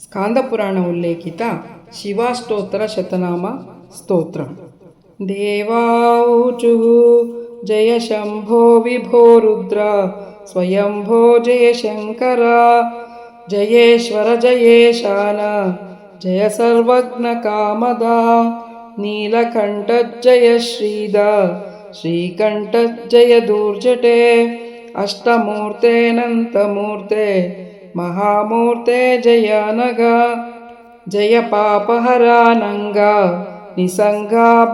ಸ್ಕಾಂದಪುರಾಣ ಉಲ್ಲೇಖಿತ ಶಿವಾಷ್ಟೋತ್ತರ ಶತನಾಮ ಸ್ತೋತ್ರ ದೇವಾಚು ಜಯ ಶಂಭೋ ವಿಭೋ ರುದ್ರ ಸ್ವಯಂಭೋ ಜಯ ಶಂಕರ జయేశ్వర జయేశాన జయ సర్వజ్ఞ కామద నీలకంఠజయ శ్రీద శ్రీకంఠజయ దూర్జటే అష్టమూర్తే నంతమూర్తే మహామూర్తే జయానగ జయ పాపహరానంగ నిసంగాభంగనాశన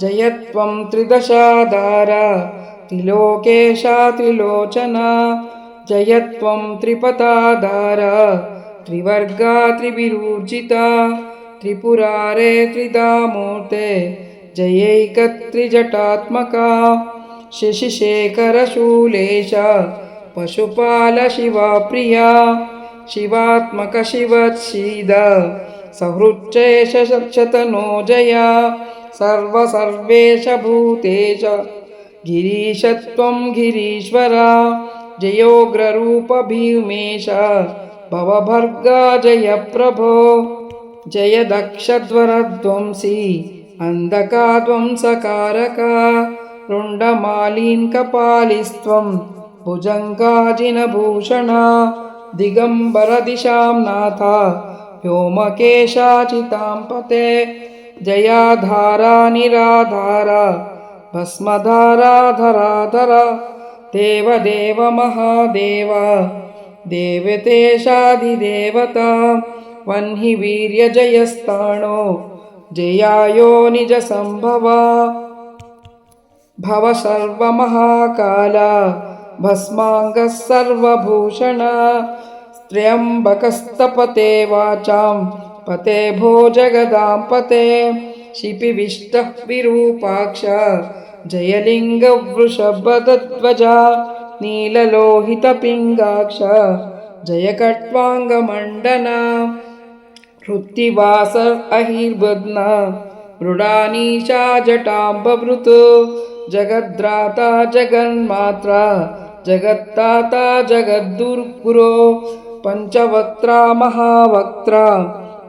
జయత్వం త్రిదశాధార త్రిలోకేశా త్రిలోచన जयत्वं त्रिपताधारा त्रिवर्गा त्रिविरूर्जिता त्रिपुरारे त्रिदामूर्ते जयैकत्रिजटात्मका शशिशेखरशूलेशा पशुपालशिवाप्रिया शिवात्मकशिवत्सीदा सहृच्चेशतनोजया सर्वसर्वेश भूतेश गिरीशत्वं गिरीश्वरा जयोग्ररूप भीमेश भवभर्गा जय प्रभो जय दक्षध्वरध्वंसी अन्धकाध्वंसकारक रुण्डमालीन्कपालिस्त्वं भुजङ्गाजिनभूषण दिगम्बरदिशां नाथ व्योमकेशाचितां पते जयाधारा निराधारा भस्मधाराधराधर देवदेव महादेव देवतेशादिदेवता, वह्नि वीर्यजयस्ताणो, जयायो निजसम्भव। भव सर्वमहाकाल भस्माङ्गः सर्वभूषण, त्र्यम्बकस्तपते वाचां, पते भो जगदां पते शिपिविष्टः विरूपाक्ष। जयलिङ्गवृषभदध्वज नीललोहितपिङ्गाक्ष जयकट्वाङ्गमण्डना हृत्तिवास अहिर्बध्न मृडानीशा जटाम्बभृत् जगद्राता जगन्मात्रा जगत्ताता जगद्दुर्गुरो पञ्चवक्त्रा महावक्त्रा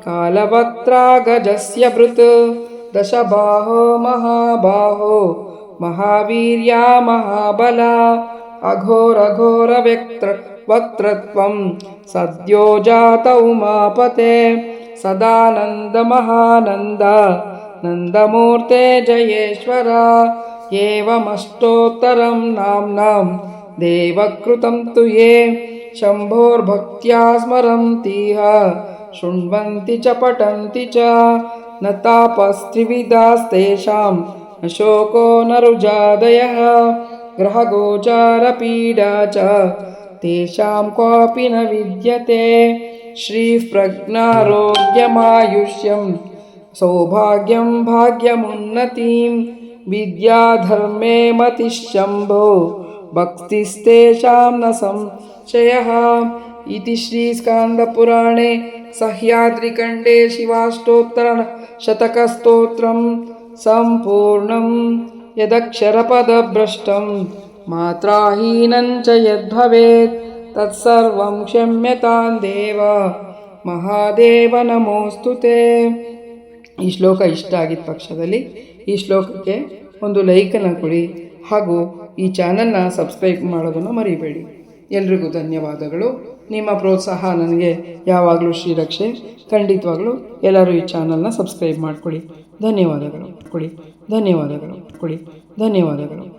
कालवक्त्रा गजस्य भृत् दशबाहो महाबाहो महावीर्या महाबला। अघोरघोरव्यक्त्र वक्त्रत्वं सद्यो जात उमापते सदानन्दमहानन्द। नन्दमूर्ते जयेश्वर। एवमष्टोत्तरं नाम्नां देवकृतं तु ये। शम्भोर्भक्त्या स्मरन्तीह शृण्वन्ति च पठन्ति च। न तापस्त्रिविधास्तेषां न शोको न रुजादयः ग्रहगोचारपीडा च। तेषां क्वापि न विद्यते। श्रीः प्रज्ञारोग्यमायुष्यं सौभाग्यं भाग्यमुन्नतिं विद्याधर्मे मतिश्शम्भो भक्तिस्तेषां न संशयः। इति श्रीस्कान्दपुराणे सह्याद्रिकण्डे शिवाष्टोत्तरशतकस्तोत्रं सम्पूर्णं यदक्षरपदभ्रष्टं मात्राहीनं च यद्भवेत् तत्सर्वं क्षम्यतां देव ಮಹಾದೇವ ನಮೋಸ್ತು ತೇ ಈ ಶ್ಲೋಕ ಇಷ್ಟ ಆಗಿದ್ದ ಪಕ್ಷದಲ್ಲಿ ಈ ಶ್ಲೋಕಕ್ಕೆ ಒಂದು ಲೈಕನ್ನು ಕೊಡಿ ಹಾಗೂ ಈ ಚಾನಲ್ನ ಸಬ್ಸ್ಕ್ರೈಬ್ ಮಾಡೋದನ್ನು ಮರಿಬೇಡಿ ಎಲ್ರಿಗೂ ಧನ್ಯವಾದಗಳು ನಿಮ್ಮ ಪ್ರೋತ್ಸಾಹ ನನಗೆ ಯಾವಾಗಲೂ ಶ್ರೀರಕ್ಷೆ, ಖಂಡಿತವಾಗಲೂ ಎಲ್ಲರೂ ಈ ಚಾನಲ್ನ ಸಬ್ಸ್ಕ್ರೈಬ್ ಮಾಡಿಕೊಡಿ ಧನ್ಯವಾದಗಳು. ಕೊಡಿ. ಧನ್ಯವಾದಗಳು. ಕೊಡಿ. ಧನ್ಯವಾದಗಳು.